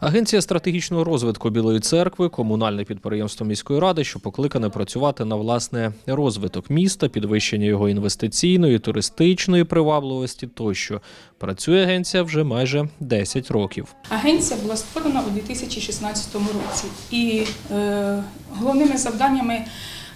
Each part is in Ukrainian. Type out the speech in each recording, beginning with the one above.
Агенція стратегічного розвитку Білої церкви, комунальне підприємство міської ради, що покликане працювати на власне розвиток міста, підвищення його інвестиційної, туристичної привабливості тощо. Працює агенція вже майже 10 років. Агенція була створена у 2016 році, і е, головними завданнями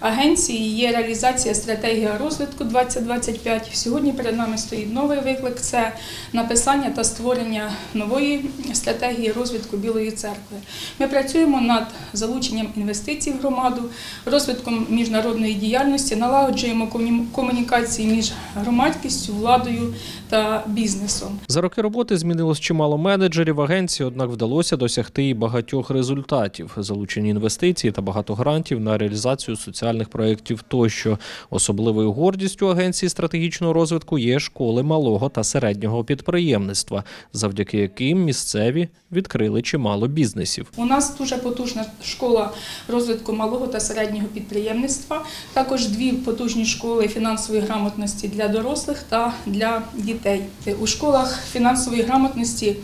агенції є реалізація стратегії розвитку 2025. Сьогодні перед нами стоїть новий виклик це написання та створення нової стратегії розвитку Білої церкви. Ми працюємо над залученням інвестицій в громаду, розвитком міжнародної діяльності, налагоджуємо комунікації між громадськістю, владою та бізнесом. За роки роботи змінилось чимало менеджерів агенції, однак вдалося досягти і багатьох результатів: залучені інвестиції та багато грантів на реалізацію соціальних проєктів тощо. Особливою гордістю агенції стратегічного розвитку є школи малого та середнього підприємництва, завдяки яким місцеві відкрили чимало бізнесів. У нас дуже потужна школа розвитку малого та середнього підприємництва. Також дві потужні школи фінансової грамотності для дорослих та для дітей. У школах фінансової грамотності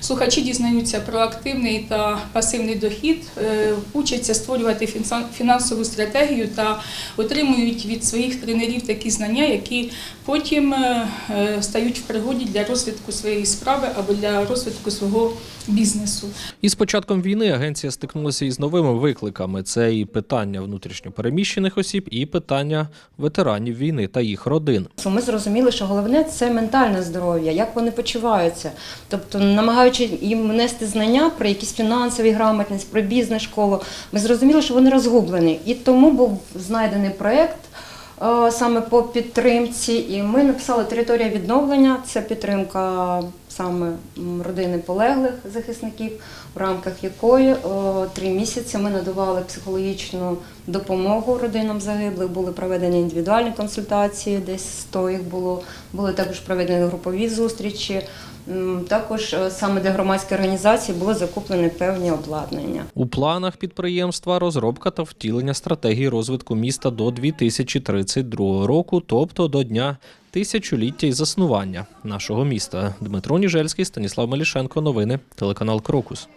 слухачі дізнаються про активний та пасивний дохід, е, учаться створювати фінанс- фінансову стратегію та отримують від своїх тренерів такі знання, які потім е, е, стають в пригоді для розвитку своєї справи або для розвитку свого бізнесу. І з початком війни агенція стикнулася із новими викликами: це і питання внутрішньопереміщених осіб, і питання ветеранів війни та їх родин. Ми зрозуміли, що головне це ментальне здоров'я, як вони почуваються. Тобто, намагаючи їм нести знання про якісь фінансові грамотність, про бізнес школу, ми зрозуміли, що вони розгублені. І тому був знайдений проєкт е, саме по підтримці. І ми написали територія відновлення. Це підтримка саме родини полеглих захисників, в рамках якої три місяці ми надавали психологічну допомогу родинам загиблих. Були проведені індивідуальні консультації, десь 100 їх було. Були також проведені групові зустрічі. Також е, саме для громадської організації були закуплені певні обладнання. У планах підприємства розробка та втілення стратегії розвитку міста до 2032 року, тобто до дня тисячоліття і заснування нашого міста. Дмитро Ніжельський, Станіслав Мелішенко. Новини телеканал Крокус.